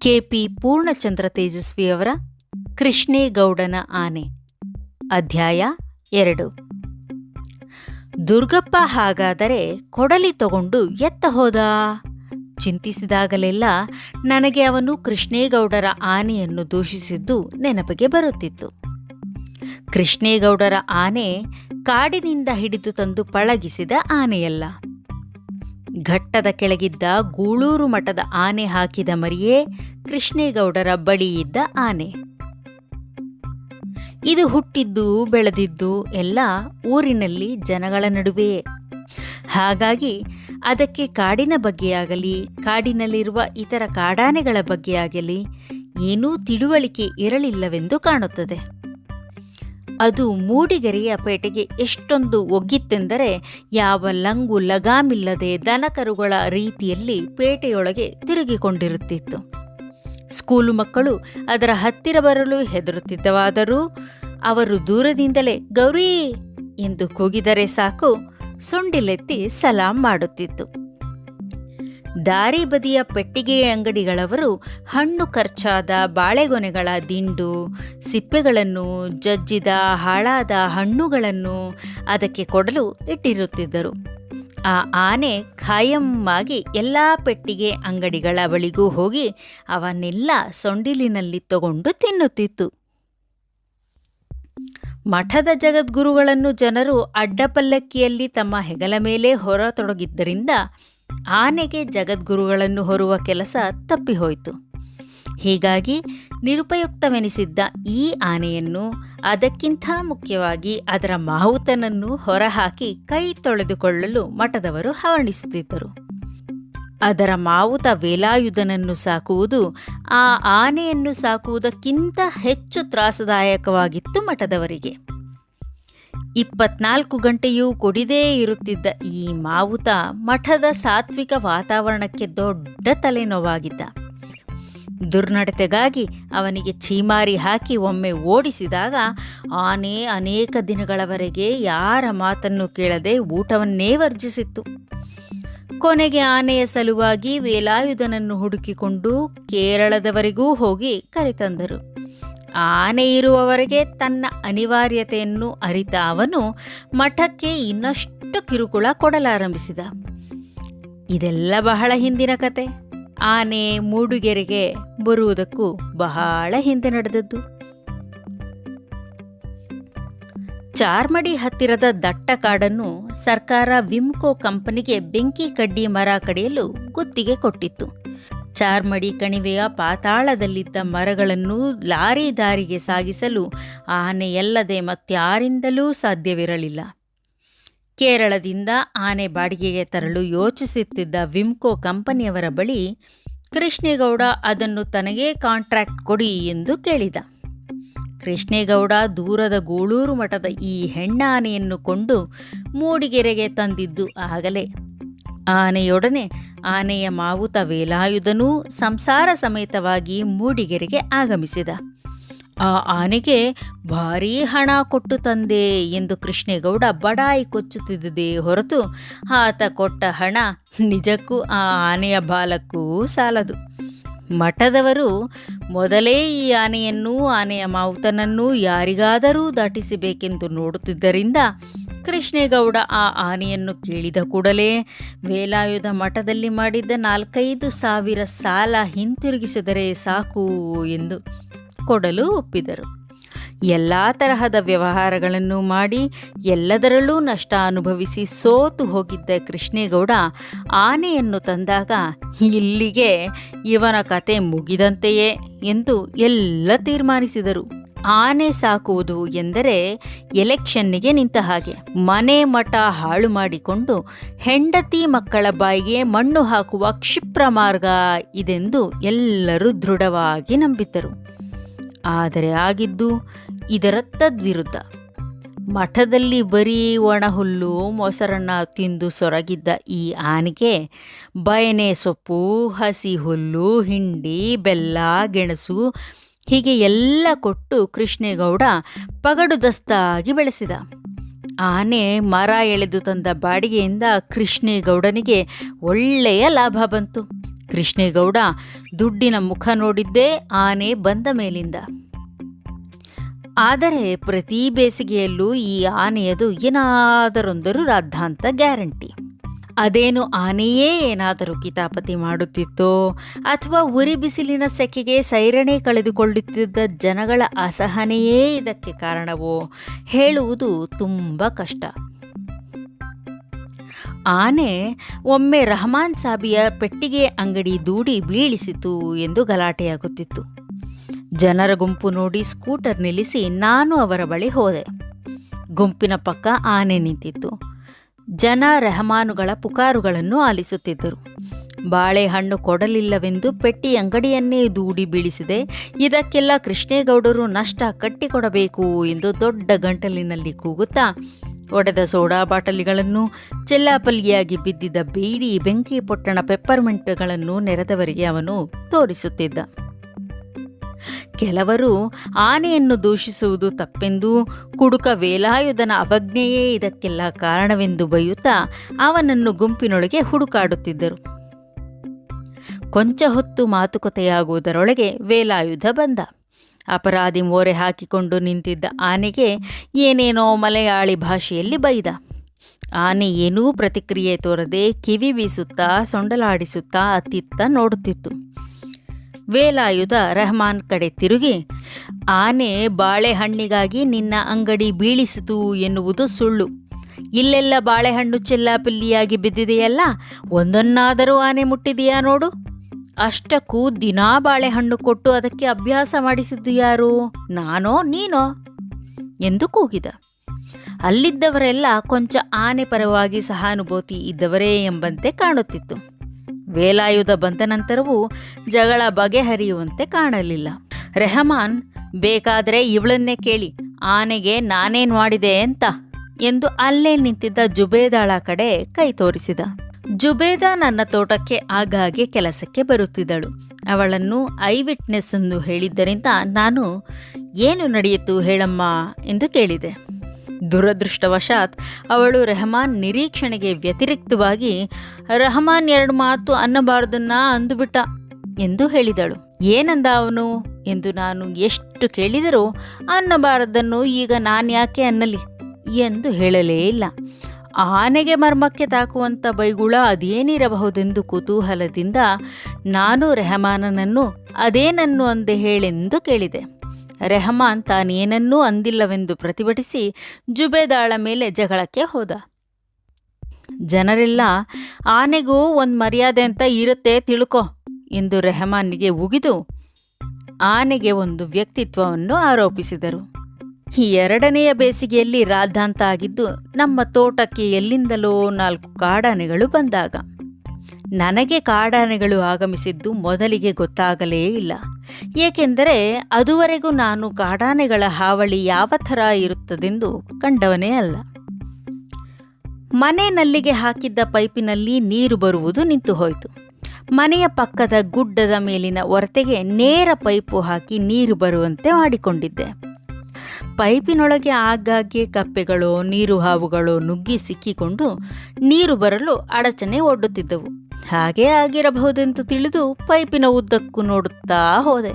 KP Purnachandra ತೇಜಸ್ವಿಯವರ ಕೃಷ್ಣೇಗೌಡನ ಆನೆ, ಅಧ್ಯಾಯ ಎರಡು. ದುರ್ಗಪ್ಪ ಹಾಗಾದರೆ ಕೊಡಲಿ ತಗೊಂಡು ಎತ್ತ ಹೋದ? ಚಿಂತಿಸಿದಾಗಲೆಲ್ಲ ನನಗೆ ಅವನು ಕೃಷ್ಣೇಗೌಡರ ಆನೆಯನ್ನು ದೂಷಿಸಿದ್ದು ನೆನಪಿಗೆ ಬರುತ್ತಿತ್ತು. ಕೃಷ್ಣೇಗೌಡರ ಆನೆ ಕಾಡಿನಿಂದ ಹಿಡಿದು ತಂದು ಪಳಗಿಸಿದ ಆನೆಯಲ್ಲ. ಘಟ್ಟದ ಕೆಳಗಿದ್ದ ಗೂಳೂರು ಮಠದ ಆನೆ ಹಾಕಿದ ಮರಿಯೇ ಕೃಷ್ಣೇಗೌಡರ ಬಳಿಯಿದ್ದ ಆನೆ. ಇದು ಹುಟ್ಟಿದ್ದು, ಬೆಳೆದಿದ್ದು ಎಲ್ಲ ಊರಿನಲ್ಲಿ ಜನಗಳ ನಡುವೆಯೇ ಹಾಗಾಗಿ ಅದಕ್ಕೆ ಕಾಡಿನ ಬಗ್ಗೆಯಾಗಲಿ, ಕಾಡಿನಲ್ಲಿರುವ ಇತರ ಕಾಡಾನೆಗಳ ಬಗ್ಗೆಯಾಗಲಿ ಏನೂ ತಿಳುವಳಿಕೆ ಇರಲಿಲ್ಲವೆಂದು ಕಾಣುತ್ತದೆ. ಅದು ಮೂಡಿಗೆರೆಯ ಪೇಟೆಗೆ ಎಷ್ಟೊಂದು ಒಗ್ಗಿತ್ತೆಂದರೆ ಯಾವ ಲಂಗು ಲಗಾಮಿಲ್ಲದೆ ದನಕರುಗಳ ರೀತಿಯಲ್ಲಿ ಪೇಟೆಯೊಳಗೆ ತಿರುಗಿಕೊಂಡಿರುತ್ತಿತ್ತು. ಸ್ಕೂಲು ಮಕ್ಕಳು ಅದರ ಹತ್ತಿರ ಬರಲು ಹೆದರುತ್ತಿದ್ದವಾದರೂ ಅವರು ದೂರದಿಂದಲೇ ಗೌರಿ ಎಂದು ಕೂಗಿದರೆ ಸಾಕು, ಸೊಂಡಿಲೆತ್ತಿ ಸಲಾಂ ಮಾಡುತ್ತಿತ್ತು. ದಾರಿ ಬದಿಯ ಪೆಟ್ಟಿಗೆ ಅಂಗಡಿಗಳವರು ಹಣ್ಣು ಖರ್ಚಾದ ಬಾಳೆಗೊನೆಗಳ ದಿಂಡು, ಸಿಪ್ಪೆಗಳನ್ನು ಜಜ್ಜಿದ ಹಾಳಾದ ಹಣ್ಣುಗಳನ್ನು ಅದಕ್ಕೆ ಕೊಡಲು ಇಟ್ಟಿರುತ್ತಿದ್ದರು. ಆ ಆನೆ ಖಾಯಮ್ಮಾಗಿ ಎಲ್ಲ ಪೆಟ್ಟಿಗೆ ಅಂಗಡಿಗಳ ಬಳಿಗೂ ಹೋಗಿ ಅವನ್ನೆಲ್ಲ ಸೊಂಡಿಲಿನಲ್ಲಿ ತಗೊಂಡು ತಿನ್ನುತ್ತಿತ್ತು. ಮಠದ ಜಗದ್ಗುರುಗಳನ್ನು ಜನರು ಅಡ್ಡಪಲ್ಲಕ್ಕಿಯಲ್ಲಿ ತಮ್ಮ ಹೆಗಲ ಮೇಲೆ ಹೊರತೊಡಗಿದ್ದರಿಂದ ಆನೆಗೆ ಜಗದ್ಗುರುಗಳನ್ನು ಹೊರುವ ಕೆಲಸ ತಪ್ಪಿಹೋಯಿತು. ಹೀಗಾಗಿ ನಿರುಪಯುಕ್ತವೆನಿಸಿದ್ದ ಈ ಆನೆಯನ್ನು ಅದಕ್ಕಿಂತ ಮುಖ್ಯವಾಗಿ ಅದರ ಮಾವುತನನ್ನು ಹೊರಹಾಕಿ ಕೈ ತೊಳೆದುಕೊಳ್ಳಲು ಮಠದವರು ಹವಣಿಸುತ್ತಿದ್ದರು ಅದರ ಮಾವುತ ವೇಲಾಯುಧನನ್ನು ಸಾಕುವುದು ಆ ಆನೆಯನ್ನು ಸಾಕುವುದಕ್ಕಿಂತ ಹೆಚ್ಚು ತ್ರಾಸದಾಯಕವಾಗಿತ್ತು ಮಠದವರಿಗೆ. ಇಪ್ಪತ್ನಾಲ್ಕು ಗಂಟೆಯೂ ಕುಡಿದೇ ಇರುತ್ತಿದ್ದ ಈ ಮಾವುತ ಮಠದ ಸಾತ್ವಿಕ ವಾತಾವರಣಕ್ಕೆ ದೊಡ್ಡ ತಲೆನೋವಾಗಿದ್ದ. ದುರ್ನಡತೆಗಾಗಿ ಅವನಿಗೆ ಛೀಮಾರಿ ಹಾಕಿ ಒಮ್ಮೆ ಓಡಿಸಿದಾಗ ಆನೆ ಅನೇಕ ದಿನಗಳವರೆಗೆ ಯಾರ ಮಾತನ್ನು ಕೇಳದೆ ಊಟವನ್ನೇ ವರ್ಜಿಸಿತ್ತು. ಕೊನೆಗೆ ಆನೆಯ ಸಲುವಾಗಿ ವೇಲಾಯುಧನನ್ನು ಹುಡುಕಿಕೊಂಡು ಕೇರಳದವರೆಗೂ ಹೋಗಿ ಕರೆತಂದರು. ಆನೆ ಇರುವವರೆಗೆ ತನ್ನ ಅನಿವಾರ್ಯತೆಯನ್ನು ಅರಿತ ಅವನು ಮಠಕ್ಕೆ ಇನ್ನಷ್ಟು ಕಿರುಕುಳ ಕೊಡಲಾರಂಭಿಸಿದ. ಇದೆಲ್ಲ ಬಹಳ ಹಿಂದಿನ ಕತೆ. ಆನೆ ಮೂಡುಗೆರೆಗೆ ಬರುವುದಕ್ಕೂ ಬಹಳ ಹಿಂದೆ ನಡೆದದ್ದು. ಚಾರ್ಮಡಿ ಹತ್ತಿರದ ದಟ್ಟ ಕಾಡನ್ನು ಸರ್ಕಾರ ವಿಮ್ಕೋ ಕಂಪನಿಗೆ ಬೆಂಕಿ ಕಡ್ಡಿ ಮರ ಕಡಿಯಲು ಗುತ್ತಿಗೆ ಕೊಟ್ಟಿತ್ತು. ಚಾರ್ಮಡಿ ಕಣಿವೆಯ ಪಾತಾಳದಲ್ಲಿದ್ದ ಮರಗಳನ್ನು ಲಾರಿ ದಾರಿಗೆ ಸಾಗಿಸಲು ಆನೆಯಲ್ಲದೆ ಮತ್ಯಾರಿಂದಲೂ ಸಾಧ್ಯವಿರಲಿಲ್ಲ. ಕೇರಳದಿಂದ ಆನೆ ಬಾಡಿಗೆಗೆ ತರಲು ಯೋಚಿಸುತ್ತಿದ್ದ ವಿಮ್ಕೋ ಕಂಪನಿಯವರ ಬಳಿ ಕೃಷ್ಣೇಗೌಡ ಅದನ್ನು ತನಗೇ ಕಾಂಟ್ರಾಕ್ಟ್ ಕೊಡಿ ಎಂದು ಕೇಳಿದ. ಕೃಷ್ಣೇಗೌಡ ದೂರದ ಗೂಳೂರು ಮಠದ ಈ ಹೆಣ್ಣಾನೆಯನ್ನು ಕೊಂಡು ಮೂಡಿಗೆರೆಗೆ ತಂದಿದ್ದು ಆಗಲೇ. ಆನೆಯೊಡನೆ ಆನೆಯ ಮಾವುತ ವೇಲಾಯುಧನೂ ಸಂಸಾರ ಸಮೇತವಾಗಿ ಮೂಡಿಗೆರೆಗೆ ಆಗಮಿಸಿದ. ಆ ಆನೆಗೆ ಭಾರೀ ಹಣ ಕೊಟ್ಟು ತಂದೆ ಎಂದು ಕೃಷ್ಣೇಗೌಡ ಬಡಾಯಿ ಕೊಚ್ಚುತ್ತಿದ್ದುದೇ ಹೊರತು ಆತ ಕೊಟ್ಟ ಹಣ ನಿಜಕ್ಕೂ ಆ ಆನೆಯ ಬಾಲಕ್ಕೂ ಸಾಲದು. ಮಠದವರು ಮೊದಲೇ ಈ ಆನೆಯನ್ನೂ ಆನೆಯ ಮಾವುತನನ್ನು ಯಾರಿಗಾದರೂ ದಾಟಿಸಬೇಕೆಂದು ನೋಡುತ್ತಿದ್ದರಿಂದ ಕೃಷ್ಣೇಗೌಡ ಆ ಆನೆಯನ್ನು ಕೇಳಿದ ಕೂಡಲೇ ವೇಲಾಯುಧ ಮಠದಲ್ಲಿ ಮಾಡಿದ್ದ ನಾಲ್ಕೈದು ಸಾವಿರ ಸಾಲ ಹಿಂತಿರುಗಿಸಿದರೆ ಸಾಕು ಎಂದು ಕೊಡಲು ಒಪ್ಪಿದರು. ಎಲ್ಲ ತರಹದ ವ್ಯವಹಾರಗಳನ್ನು ಮಾಡಿ ಎಲ್ಲದರಲ್ಲೂ ನಷ್ಟ ಅನುಭವಿಸಿ ಸೋತು ಹೋಗಿದ್ದ ಕೃಷ್ಣೇಗೌಡ ಆನೆಯನ್ನು ತಂದಾಗ ಇಲ್ಲಿಗೆ ಇವನ ಕತೆ ಮುಗಿದಂತೆಯೇ ಎಂದು ಎಲ್ಲ ತೀರ್ಮಾನಿಸಿದರು. ಆನೆ ಸಾಕುವುದು ಎಂದರೆ ಎಲೆಕ್ಷನ್ನಿಗೆ ನಿಂತ ಹಾಗೆ. ಮನೆ ಮಠ ಹಾಳು ಮಾಡಿಕೊಂಡು ಹೆಂಡತಿ ಮಕ್ಕಳ ಬಾಯಿಗೆ ಮಣ್ಣು ಹಾಕುವ ಕ್ಷಿಪ್ರ ಮಾರ್ಗ ಇದೆಂದು ಎಲ್ಲರೂ ದೃಢವಾಗಿ ನಂಬಿದ್ದರು. ಆದರೆ ಆಗಿದ್ದು ಇದರ ತದ್ವಿರುದ್ಧ. ಮಠದಲ್ಲಿ ಬರೀ ಒಣಹುಲ್ಲು, ಮೊಸರನ್ನ ತಿಂದು ಸೊರಗಿದ್ದ ಈ ಆನೆಗೆ ಬಯನೆ ಸೊಪ್ಪು, ಹಸಿ ಹುಲ್ಲು, ಹಿಂಡಿ, ಬೆಲ್ಲ, ಗೆಣಸು ಹೀಗೆ ಎಲ್ಲ ಕೊಟ್ಟು ಕೃಷ್ಣೇಗೌಡ ಪಗಡುದಸ್ತಾಗಿ ಬೆಳೆಸಿದ. ಆನೆ ಮರ ಎಳೆದು ತಂದ ಬಾಡಿಗೆಯಿಂದ ಕೃಷ್ಣೇಗೌಡನಿಗೆ ಒಳ್ಳೆಯ ಲಾಭ ಬಂತು. ಕೃಷ್ಣೇಗೌಡ ದುಡ್ಡಿನ ಮುಖ ನೋಡಿದ್ದೇ ಆನೆ ಬಂದ ಮೇಲಿಂದ. ಆದರೆ ಪ್ರತಿ ಬೇಸಿಗೆಯಲ್ಲೂ ಈ ಆನೆಯದು ಏನಾದರೊಂದರೂ ರಾದ್ಧಾಂತ ಗ್ಯಾರಂಟಿ. ಅದೇನು ಆನೆಯೇ ಏನಾದರೂ ಕಿತಾಪತಿ ಮಾಡುತ್ತಿತ್ತೋ ಅಥವಾ ಉರಿ ಬಿಸಿಲಿನ ಸೆಕೆಗೆ ಸೈರಣೆ ಕಳೆದುಕೊಳ್ಳುತ್ತಿದ್ದ ಜನಗಳ ಅಸಹನೆಯೇ ಇದಕ್ಕೆ ಕಾರಣವೋ ಹೇಳುವುದು ತುಂಬ ಕಷ್ಟ. ಆನೆ ಒಮ್ಮೆ ರಹಮಾನ್ ಸಾಬಿಯ ಪೆಟ್ಟಿಗೆ ಅಂಗಡಿ ದೂಡಿ ಬೀಳಿಸಿತು ಎಂದು ಗಲಾಟೆಯಾಗುತ್ತಿತ್ತು. ಜನರ ಗುಂಪು ನೋಡಿ ಸ್ಕೂಟರ್ ನಿಲ್ಲಿಸಿ ನಾನು ಅವರ ಬಳಿ ಹೋದೆ. ಗುಂಪಿನ ಪಕ್ಕ ಆನೆ ನಿಂತಿತ್ತು. ಜನ ರೆಹಮಾನುಗಳ ಪುಕಾರುಗಳನ್ನು ಆಲಿಸುತ್ತಿದ್ದರು. ಬಾಳೆಹಣ್ಣು ಕೊಡಲಿಲ್ಲವೆಂದು ಪೆಟ್ಟಿ ಅಂಗಡಿಯನ್ನೇ ದೂಡಿ ಬೀಳಿಸಿದೆ. ಇದಕ್ಕೆಲ್ಲ ಕೃಷ್ಣೇಗೌಡರು ನಷ್ಟ ಕಟ್ಟಿಕೊಡಬೇಕು ಎಂದು ದೊಡ್ಡ ಗಂಟಲಿನಲ್ಲಿ ಕೂಗುತ್ತಾ ಒಡೆದ ಸೋಡಾ ಬಾಟಲಿಗಳನ್ನು, ಚೆಲ್ಲಾಪಲ್ಲಿಯಾಗಿ ಬಿದ್ದಿದ್ದ ಬೀಡಿ ಬೆಂಕಿ ಪೊಟ್ಟಣ ಪೆಪ್ಪರ್ಮೆಂಟ್ಗಳನ್ನು ನೆರೆದವರಿಗೆ ಅವನು ತೋರಿಸುತ್ತಿದ್ದ. ಕೆಲವರು ಆನೆಯನ್ನು ದೂಷಿಸುವುದು ತಪ್ಪೆಂದು ಕುಡುಕ ವೇಲಾಯುಧನ ಅವಜ್ಞೆಯೇ ಇದಕ್ಕೆಲ್ಲ ಕಾರಣವೆಂದು ಬೈಯುತ್ತಾ ಅವನನ್ನು ಗುಂಪಿನೊಳಗೆ ಹುಡುಕಾಡುತ್ತಿದ್ದರು. ಕೊಂಚ ಹೊತ್ತು ಮಾತುಕತೆಯಾಗುವುದರೊಳಗೆ ವೇಲಾಯುಧ ಬಂದ. ಅಪರಾಧಿ ಮೋರೆ ಹಾಕಿಕೊಂಡು ನಿಂತಿದ್ದ ಆನೆಗೆ ಏನೇನೋ ಮಲಯಾಳಿ ಭಾಷೆಯಲ್ಲಿ ಬೈದ. ಆನೆ ಏನೂ ಪ್ರತಿಕ್ರಿಯೆ ತೋರದೆ ಕಿವಿ ಬೀಸುತ್ತಾ ಸೊಂಡಲಾಡಿಸುತ್ತಾ ಅತ್ತಿತ್ತ ನೋಡುತ್ತಿತ್ತು. ವೇಲಾಯುಧ ರೆಹಮಾನ್ ಕಡೆ ತಿರುಗಿ, ಆನೆ ಬಾಳೆಹಣ್ಣಿಗಾಗಿ ನಿನ್ನ ಅಂಗಡಿ ಬೀಳಿಸಿತು ಎನ್ನುವುದು ಸುಳ್ಳು. ಇಲ್ಲೆಲ್ಲ ಬಾಳೆಹಣ್ಣು ಚೆಲ್ಲಾಪಿಲ್ಲಿಯಾಗಿ ಬಿದ್ದಿದೆಯಲ್ಲ, ಒಂದನ್ನಾದರೂ ಆನೆ ಮುಟ್ಟಿದೆಯಾ ನೋಡು. ಅಷ್ಟಕ್ಕೂ ದಿನಾ ಬಾಳೆಹಣ್ಣು ಕೊಟ್ಟು ಅದಕ್ಕೆ ಅಭ್ಯಾಸ ಮಾಡಿಸಿದ್ದು ಯಾರು, ನಾನೋ, ನೀನೋ? ಎಂದು ಕೂಗಿದ. ಅಲ್ಲಿದ್ದವರೆಲ್ಲ ಕೊಂಚ ಆನೆ ಪರವಾಗಿ ಸಹಾನುಭೂತಿ ಇದ್ದವರೇ ಎಂಬಂತೆ ಕಾಣುತ್ತಿತ್ತು. ವೇಲಾಯುಧ ಬಂದ ನಂತರವೂ ಜಗಳ ಬಗೆಹರಿಯುವಂತೆ ಕಾಣಲಿಲ್ಲ. ರೆಹಮಾನ್, ಬೇಕಾದರೆ ಇವಳನ್ನೇ ಕೇಳಿ, ಆನೆಗೆ ನಾನೇನು ಮಾಡಿದೆ ಅಂತ ಎಂದು ಅಲ್ಲೇ ನಿಂತಿದ್ದ ಜುಬೇದಾಳ ಕಡೆ ಕೈ ತೋರಿಸಿದ. ಜುಬೇದ ನನ್ನ ತೋಟಕ್ಕೆ ಆಗಾಗ್ಗೆ ಕೆಲಸಕ್ಕೆ ಬರುತ್ತಿದ್ದಳು. ಅವಳನ್ನು ಐ ವಿಟ್ನೆಸ್ ಎಂದು ಹೇಳಿದ್ದರಿಂದ ನಾನು, ಏನು ನಡೆಯಿತು ಹೇಳಮ್ಮ? ಎಂದು ಕೇಳಿದೆ. ದುರದೃಷ್ಟವಶಾತ್ ಅವಳು ರೆಹಮಾನ್ ನಿರೀಕ್ಷಣೆಗೆ ವ್ಯತಿರಿಕ್ತವಾಗಿ, ರೆಹಮಾನ್ ಎರಡು ಮಾತು ಅನ್ನಬಾರದನ್ನ ಅಂದುಬಿಟ್ಟ ಎಂದು ಹೇಳಿದಳು. ಏನಂದ ಅವನು? ಎಂದು ನಾನು ಎಷ್ಟು ಕೇಳಿದರೂ, ಅನ್ನಬಾರದನ್ನು ಈಗ ನಾನ್ಯಾಕೆ ಅನ್ನಲಿ? ಎಂದು ಹೇಳಲೇ ಇಲ್ಲ. ಆನೆಗೆ ಮರ್ಮಕ್ಕೆ ತಾಕುವಂಥ ಬೈಗುಳ ಅದೇನಿರಬಹುದೆಂದು ಕುತೂಹಲದಿಂದ ನಾನು ರೆಹಮಾನನನ್ನು ಅದೇನನ್ನು ಅಂದೆ ಹೇಳೆಂದು ಕೇಳಿದೆ. ರೆಹಮಾನ್ ತಾನೇನನ್ನೂ ಅಂದಿಲ್ಲವೆಂದು ಪ್ರತಿಭಟಿಸಿ ಜುಬೇದಾಳ ಮೇಲೆ ಜಗಳಕ್ಕೆ ಹೋದ. ಜನರೆಲ್ಲ, ಆನೆಗೂ ಒಂದು ಮರ್ಯಾದೆ ಅಂತ ಇರುತ್ತೆ ತಿಳ್ಕೊ ಎಂದು ರೆಹಮಾನ್ಗೆ ಉಗಿದು ಆನೆಗೆ ಒಂದು ವ್ಯಕ್ತಿತ್ವವನ್ನು ಆರೋಪಿಸಿದರು. ಈ ಎರಡನೆಯ ಬೇಸಿಗೆಯಲ್ಲಿ ರಾಧಾಂತ ಆಗಿದ್ದು ನಮ್ಮ ತೋಟಕ್ಕೆ ಎಲ್ಲಿಂದಲೋ ನಾಲ್ಕು ಕಾಡಾನೆಗಳು ಬಂದಾಗ ನನಗೆ ಕಾಡಾನೆಗಳು ಆಗಮಿಸಿದ್ದು ಮೊದಲಿಗೆ ಗೊತ್ತಾಗಲೇ ಇಲ್ಲ. ಏಕೆಂದರೆ ಅದುವರೆಗೂ ನಾನು ಕಾಡಾನೆಗಳ ಹಾವಳಿ ಯಾವ ಥರ ಇರುತ್ತದೆಂದು ಕಂಡವನೇ ಅಲ್ಲ. ಮನೆ ನಲ್ಲಿಗೆ ಹಾಕಿದ್ದ ಪೈಪಿನಲ್ಲಿ ನೀರು ಬರುವುದು ನಿಂತು ಹೋಯಿತು ಮನೆಯ ಪಕ್ಕದ ಗುಡ್ಡದ ಮೇಲಿನ ಒರತೆಗೆ ನೇರ ಪೈಪು ಹಾಕಿ ನೀರು ಬರುವಂತೆ ಮಾಡಿಕೊಂಡಿದ್ದೆ. ಪೈಪಿನೊಳಗೆ ಆಗಾಗ್ಗೆ ಕಪ್ಪೆಗಳು, ನೀರು ಹಾವುಗಳು ನುಗ್ಗಿ ಸಿಕ್ಕಿಕೊಂಡು ನೀರು ಬರಲು ಅಡಚಣೆ ಒಡ್ಡುತ್ತಿದ್ದವು. ಹಾಗೇ ಆಗಿರಬಹುದೆಂದು ತಿಳಿದು ಪೈಪಿನ ಉದ್ದಕ್ಕೂ ನೋಡುತ್ತಾ ಹೋದೆ.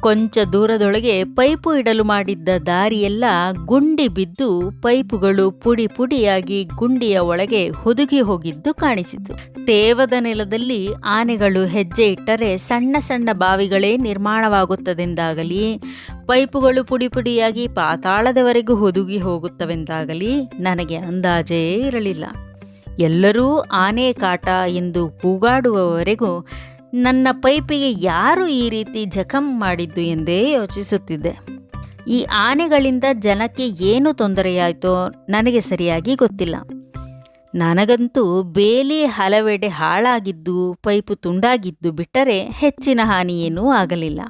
ಕೊಂಚ ದೂರದೊಳಗೆ ಪೈಪು ಇಡಲು ಮಾಡಿದ್ದ ದಾರಿಯೆಲ್ಲ ಗುಂಡಿ ಬಿದ್ದು ಪೈಪುಗಳು ಪುಡಿ ಪುಡಿಯಾಗಿ ಗುಂಡಿಯ ಒಳಗೆ ಹುದುಗಿ ಹೋಗಿದ್ದು ಕಾಣಿಸಿತು. ತೇವದ ನೆಲದಲ್ಲಿ ಆನೆಗಳು ಹೆಜ್ಜೆ ಇಟ್ಟರೆ ಸಣ್ಣ ಸಣ್ಣ ಬಾವಿಗಳೇ ನಿರ್ಮಾಣವಾಗುತ್ತದೆಂದಾಗಲಿ, ಪೈಪುಗಳು ಪುಡಿ ಪುಡಿಯಾಗಿ ಪಾತಾಳದವರೆಗೂ ಹುದುಗಿ ಹೋಗುತ್ತವೆಂದಾಗಲಿ ನನಗೆ ಅಂದಾಜೇ ಇರಲಿಲ್ಲ. ಎಲ್ಲರೂ ಆನೆ ಕಾಟ ಎಂದು ಕೂಗಾಡುವವರೆಗೂ ನನ್ನ ಪೈಪಿಗೆ ಯಾರು ಈ ರೀತಿ ಜಖಂ ಮಾಡಿದ್ದು ಎಂದೇ ಯೋಚಿಸುತ್ತಿದ್ದೆ. ಈ ಆನೆಗಳಿಂದ ಜನಕ್ಕೆ ಏನು ತೊಂದರೆಯಾಯಿತೋ ನನಗೆ ಸರಿಯಾಗಿ ಗೊತ್ತಿಲ್ಲ. ನನಗಂತೂ ಬೇಲಿ ಹಲವೆಡೆ ಹಾಳಾಗಿದ್ದು, ಪೈಪು ತುಂಡಾಗಿದ್ದು ಬಿಟ್ಟರೆ ಹೆಚ್ಚಿನ ಹಾನಿಯೇನೂ ಆಗಲಿಲ್ಲ.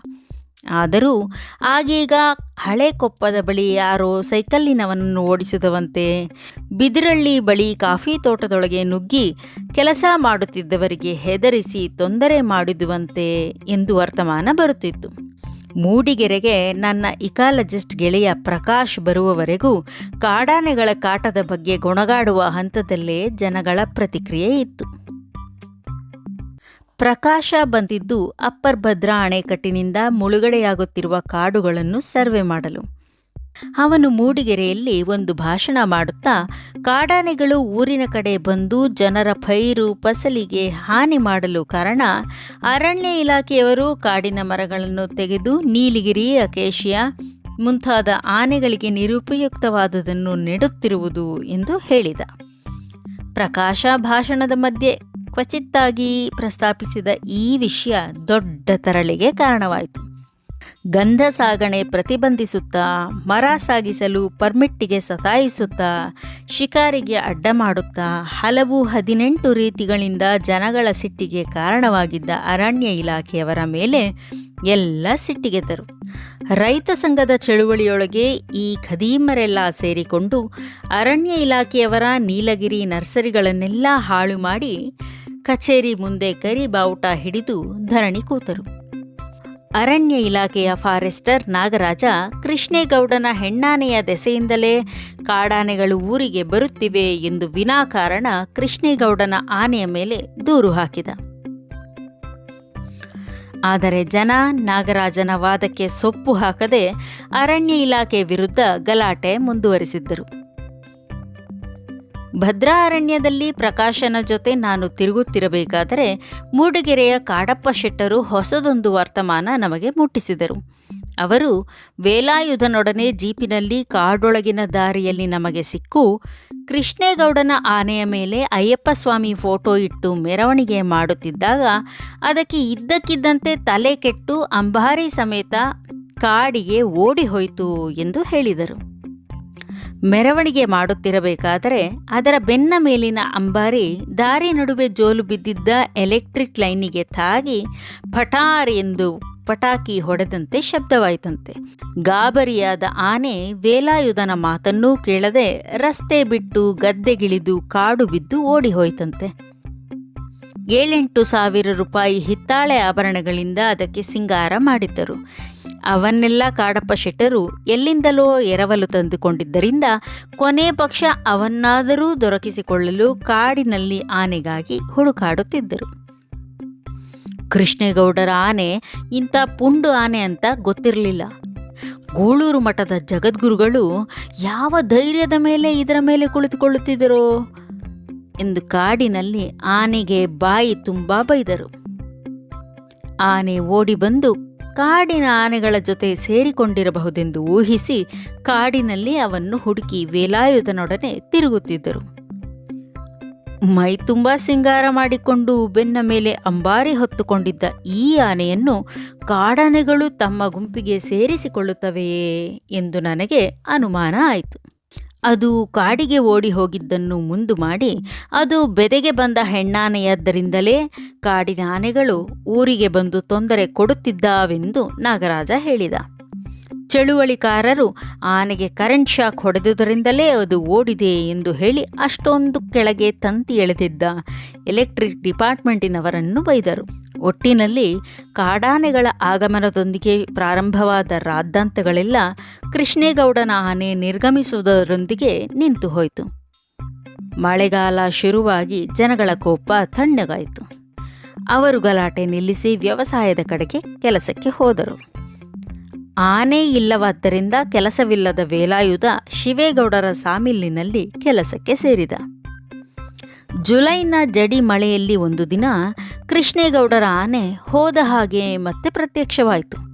ಆದರೂ ಆಗೀಗ ಹಳೆ ಕೊಪ್ಪದ ಬಳಿ ಯಾರೋ ಸೈಕಲ್ಲಿನವನನ್ನು ಓಡಿಸಿದವಂತೆ ಬಿದಿರಳ್ಳಿ ಬಳಿ ಕಾಫಿ ತೋಟದೊಳಗೆ ನುಗ್ಗಿ ಕೆಲಸ ಮಾಡುತ್ತಿದ್ದವರಿಗೆ ಹೆದರಿಸಿ ತೊಂದರೆ ಮಾಡಿದುವಂತೆ ಎಂದು ವರ್ತಮಾನ ಬರುತ್ತಿತ್ತು. ಮೂಡಿಗೆರೆಗೆ ನನ್ನ ಇಕಾಲಜಿಸ್ಟ್ ಗೆಳೆಯ ಪ್ರಕಾಶ್ ಬರುವವರೆಗೂ ಕಾಡಾನೆಗಳ ಕಾಟದ ಬಗ್ಗೆ ಗೊಣಗಾಡುವ ಹಂತದಲ್ಲೇ ಜನಗಳ ಪ್ರತಿಕ್ರಿಯೆ ಇತ್ತು. ಪ್ರಕಾಶ ಬಂದಿದ್ದು ಅಪ್ಪರ್ ಭದ್ರಾ ಅಣೆಕಟ್ಟಿನಿಂದ ಮುಳುಗಡೆಯಾಗುತ್ತಿರುವ ಕಾಡುಗಳನ್ನು ಸರ್ವೆ ಮಾಡಲು. ಅವನು ಮೂಡಿಗೆರೆಯಲ್ಲಿ ಒಂದು ಭಾಷಣ ಮಾಡುತ್ತಾ, ಕಾಡಾನೆಗಳು ಊರಿನ ಕಡೆ ಬಂದು ಜನರ ಪೈರು ಫಸಲಿಗೆ ಹಾನಿ ಮಾಡಲು ಕಾರಣ ಅರಣ್ಯ ಇಲಾಖೆಯವರು ಕಾಡಿನ ಮರಗಳನ್ನು ತೆಗೆದು ನೀಲಗಿರಿ, ಅಕೇಶಿಯಾ ಮುಂತಾದ ಆನೆಗಳಿಗೆ ನಿರುಪಯುಕ್ತವಾದುದನ್ನು ನೆಡುತ್ತಿರುವುದು ಎಂದು ಹೇಳಿದ. ಪ್ರಕಾಶ ಭಾಷಣದ ಮಧ್ಯೆ ಕ್ವಚಿತ್ತಾಗಿ ಪ್ರಸ್ತಾಪಿಸಿದ ಈ ವಿಷಯ ದೊಡ್ಡ ತರಳಿಗೆ ಕಾರಣವಾಯಿತು. ಗಂಧ ಸಾಗಣೆ ಪ್ರತಿಬಂಧಿಸುತ್ತಾ, ಮರ ಸಾಗಿಸಲು ಪರ್ಮಿಟ್ಟಿಗೆ ಸತಾಯಿಸುತ್ತಾ, ಶಿಕಾರಿಗೆ ಅಡ್ಡ ಮಾಡುತ್ತಾ, ಹಲವು ಹದಿನೆಂಟು ರೀತಿಗಳಿಂದ ಜನಗಳ ಸಿಟ್ಟಿಗೆ ಕಾರಣವಾಗಿದ್ದ ಅರಣ್ಯ ಇಲಾಖೆಯವರ ಮೇಲೆ ಎಲ್ಲ ಸಿಟ್ಟಿಗೆದ್ದರು ರೈತ ಸಂಘದ ಚಳುವಳಿಯೊಳಗೆ ಈ ಖದೀಮರೆಲ್ಲ ಸೇರಿಕೊಂಡು ಅರಣ್ಯ ಇಲಾಖೆಯವರ ನೀಲಗಿರಿ ನರ್ಸರಿಗಳನ್ನೆಲ್ಲ ಹಾಳು ಮಾಡಿ ಕಚೇರಿ ಮುಂದೆ ಕರಿ ಬಾವುಟ ಹಿಡಿದು ಧರಣಿ ಕೂತರು. ಅರಣ್ಯ ಇಲಾಖೆಯ ಫಾರೆಸ್ಟರ್ ನಾಗರಾಜ ಕೃಷ್ಣೇಗೌಡನ ಹೆಣ್ಣಾನೆಯ ದೆಸೆಯಿಂದಲೇ ಕಾಡಾನೆಗಳು ಊರಿಗೆ ಬರುತ್ತಿವೆ ಎಂದು ವಿನಾಕಾರಣ ಕೃಷ್ಣೇಗೌಡನ ಆನೆಯ ಮೇಲೆ ದೂರು ಹಾಕಿದ. ಆದರೆ ಜನ ನಾಗರಾಜನ ವಾದಕ್ಕೆ ಸೊಪ್ಪು ಹಾಕದೆ ಅರಣ್ಯ ಇಲಾಖೆ ವಿರುದ್ಧ ಗಲಾಟೆ ಮುಂದುವರಿಸಿದ್ದರು. ಭದ್ರಾ ಅರಣ್ಯದಲ್ಲಿ ಪ್ರಕಾಶನ ಜೊತೆ ನಾನು ತಿರುಗುತ್ತಿರಬೇಕಾದರೆ ಮೂಡಿಗೆರೆಯ ಕಾಡಪ್ಪ ಶೆಟ್ಟರು ಹೊಸದೊಂದು ವರ್ತಮಾನ ನಮಗೆ ಮುಟ್ಟಿಸಿದರು. ಅವರು ವೇಲಾಯುಧನೊಡನೆ ಜೀಪಿನಲ್ಲಿ ಕಾಡೊಳಗಿನ ದಾರಿಯಲ್ಲಿ ನಮಗೆ ಸಿಕ್ಕು, ಕೃಷ್ಣೇಗೌಡನ ಆನೆಯ ಮೇಲೆ ಅಯ್ಯಪ್ಪ ಸ್ವಾಮಿ ಫೋಟೋ ಇಟ್ಟು ಮೆರವಣಿಗೆ ಮಾಡುತ್ತಿದ್ದಾಗ ಅದಕ್ಕೆ ಇದ್ದಕ್ಕಿದ್ದಂತೆ ತಲೆ ಕೆಟ್ಟು ಅಂಬಾರಿ ಸಮೇತ ಕಾಡಿಗೆ ಓಡಿ ಹೋಯಿತು ಎಂದು ಹೇಳಿದರು. ಮೆರವಣಿಗೆ ಮಾಡುತ್ತಿರಬೇಕಾದರೆ ಅದರ ಬೆನ್ನ ಮೇಲಿನ ಅಂಬಾರಿ ದಾರಿ ನಡುವೆ ಜೋಲು ಬಿದ್ದಿದ್ದ ಎಲೆಕ್ಟ್ರಿಕ್ ಲೈನಿಗೆ ತಾಗಿ ಪಟಾರ್ ಎಂದು ಪಟಾಕಿ ಹೊಡೆದಂತೆ ಶಬ್ದವಾಯಿತಂತೆ. ಗಾಬರಿಯಾದ ಆನೆ ವೇಲಾಯುಧನ ಮಾತನ್ನೂ ಕೇಳದೆ ರಸ್ತೆ ಬಿಟ್ಟು ಗದ್ದೆಗಿಳಿದು ಕಾಡು ಬಿದ್ದು ಓಡಿ ಹೋಯ್ತಂತೆ ಏಳೆಂಟು ಸಾವಿರ ರೂಪಾಯಿ ಹಿತ್ತಾಳೆ ಆಭರಣಗಳಿಂದ ಅದಕ್ಕೆ ಸಿಂಗಾರ ಮಾಡಿದ್ದರು. ಅವನ್ನೆಲ್ಲ ಕಾಡಪ್ಪ ಶೆಟ್ಟರು ಎಲ್ಲಿಂದಲೋ ಎರವಲು ತಂದುಕೊಂಡಿದ್ದರಿಂದ ಕೊನೆ ಪಕ್ಷ ಅವನ್ನಾದರೂ ದೊರಕಿಸಿಕೊಳ್ಳಲು ಕಾಡಿನಲ್ಲಿ ಆನೆಗಾಗಿ ಹುಡುಕಾಡುತ್ತಿದ್ದರು. ಕೃಷ್ಣೇಗೌಡರ ಆನೆ ಇಂಥ ಪುಂಡು ಆನೆ ಅಂತ ಗೊತ್ತಿರಲಿಲ್ಲ. ಗೂಳೂರು ಮಠದ ಜಗದ್ಗುರುಗಳು ಯಾವ ಧೈರ್ಯದ ಮೇಲೆ ಇದರ ಮೇಲೆ ಕುಳಿತುಕೊಳ್ಳುತ್ತಿದ್ದರೋ? ಎಂದು ಕಾಡಿನಲ್ಲಿ ಆನೆಗೆ ಬಾಯಿ ತುಂಬ ಬೈದರು. ಆನೆ ಓಡಿ ಬಂದು ಕಾಡಿನ ಆನೆಗಳ ಜೊತೆ ಸೇರಿಕೊಂಡಿರಬಹುದೆಂದು ಊಹಿಸಿ ಕಾಡಿನಲ್ಲಿ ಅವನ್ನು ಹುಡುಕಿ ವೇಲಾಯುಧನೊಡನೆ ತಿರುಗುತ್ತಿದ್ದರು. ಮೈ ತುಂಬಾ ಸಿಂಗಾರ ಮಾಡಿಕೊಂಡು ಬೆನ್ನ ಮೇಲೆ ಅಂಬಾರಿ ಹೊತ್ತುಕೊಂಡಿದ್ದ ಈ ಆನೆಯನ್ನು ಕಾಡಾನೆಗಳು ತಮ್ಮ ಗುಂಪಿಗೆ ಸೇರಿಸಿಕೊಳ್ಳುತ್ತವೆಯೇ ಎಂದು ನನಗೆ ಅನುಮಾನ ಆಯಿತು. ಅದು ಕಾಡಿಗೆ ಓಡಿ ಹೋಗಿದ್ದನ್ನು ಮುಂದು ಮಾಡಿ ಅದು ಬೆದೆಗೆ ಬಂದ ಹೆಣ್ಣಾನೆಯಾದ್ದರಿಂದಲೇ ಕಾಡಿನ ಆನೆಗಳು ಊರಿಗೆ ಬಂದು ತೊಂದರೆ ಕೊಡುತ್ತಿದ್ದಾವೆಂದು ನಾಗರಾಜ ಹೇಳಿದ. ಚಳುವಳಿಕಾರರು ಆನೆಗೆ ಕರೆಂಟ್ ಶಾಕ್ ಹೊಡೆದುದರಿಂದಲೇ ಅದು ಓಡಿದೆ ಎಂದು ಹೇಳಿ ಅಷ್ಟೊಂದು ಕೆಳಗೆ ತಂತಿ ಎಳೆದಿದ್ದ ಎಲೆಕ್ಟ್ರಿಕ್ ಡಿಪಾರ್ಟ್ಮೆಂಟಿನವರನ್ನು ಬೈದರು. ಒಟ್ಟಿನಲ್ಲಿ ಕಾಡಾನೆಗಳ ಆಗಮನದೊಂದಿಗೆ ಪ್ರಾರಂಭವಾದ ರಾದ್ದಾಂತಗಳೆಲ್ಲ ಕೃಷ್ಣೇಗೌಡನ ಆನೆ ನಿರ್ಗಮಿಸುವುದರೊಂದಿಗೆ ನಿಂತು ಹೋಯಿತು. ಮಳೆಗಾಲ ಶುರುವಾಗಿ ಜನಗಳ ಕೋಪ ತಣ್ಣಗಾಯಿತು. ಅವರು ಗಲಾಟೆ ನಿಲ್ಲಿಸಿ ವ್ಯವಸಾಯದ ಕಡೆಗೆ ಕೆಲಸಕ್ಕೆ ಹೋದರು. ಆನೆ ಇಲ್ಲವಾದ್ದರಿಂದ ಕೆಲಸವಿಲ್ಲದ ವೇಲಾಯುಧ ಶಿವೇಗೌಡರ ಸಾಮಿಲಿನಲ್ಲಿ ಕೆಲಸಕ್ಕೆ ಸೇರಿದ. ಜುಲೈನ ಜಡಿ ಮಳೆಯಲ್ಲಿ ಒಂದು ದಿನ ಕೃಷ್ಣೇಗೌಡರ ಆನೆ ಹೋದ ಹಾಗೆ ಮತ್ತೆ ಪ್ರತ್ಯಕ್ಷವಾಯಿತು.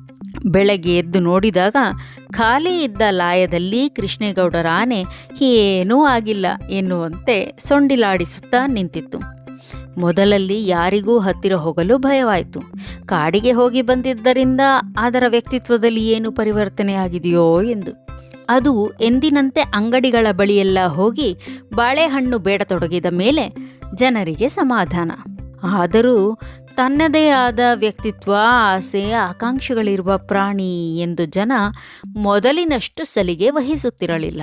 ಬೆಳಗ್ಗೆ ಎದ್ದು ನೋಡಿದಾಗ ಖಾಲಿ ಇದ್ದ ಲಾಯದಲ್ಲಿ ಕೃಷ್ಣೇಗೌಡರ ಆನೆ ಏನೂ ಆಗಿಲ್ಲ ಎನ್ನುವಂತೆ ಸೊಂಡಿಲಾಡಿಸುತ್ತಾ ನಿಂತಿತ್ತು. ಮೊದಲಲ್ಲಿ ಯಾರಿಗೂ ಹತ್ತಿರ ಹೋಗಲು ಭಯವಾಯಿತು. ಕಾಡಿಗೆ ಹೋಗಿ ಬಂದಿದ್ದರಿಂದ ಅದರ ವ್ಯಕ್ತಿತ್ವದಲ್ಲಿ ಏನು ಪರಿವರ್ತನೆ ಆಗಿದೆಯೋ ಎಂದು. ಅದು ಎಂದಿನಂತೆ ಅಂಗಡಿಗಳ ಬಳಿಯೆಲ್ಲ ಹೋಗಿ ಬಾಳೆಹಣ್ಣು ಬೇಡತೊಡಗಿದ ಮೇಲೆ ಜನರಿಗೆ ಸಮಾಧಾನ. ಆದರೂ ತನ್ನದೇ ಆದ ವ್ಯಕ್ತಿತ್ವ, ಆಸೆ, ಆಕಾಂಕ್ಷೆಗಳಿರುವ ಪ್ರಾಣಿ ಎಂದು ಜನ ಮೊದಲಿನಷ್ಟು ಸಲಿಗೆ ವಹಿಸುತ್ತಿರಲಿಲ್ಲ.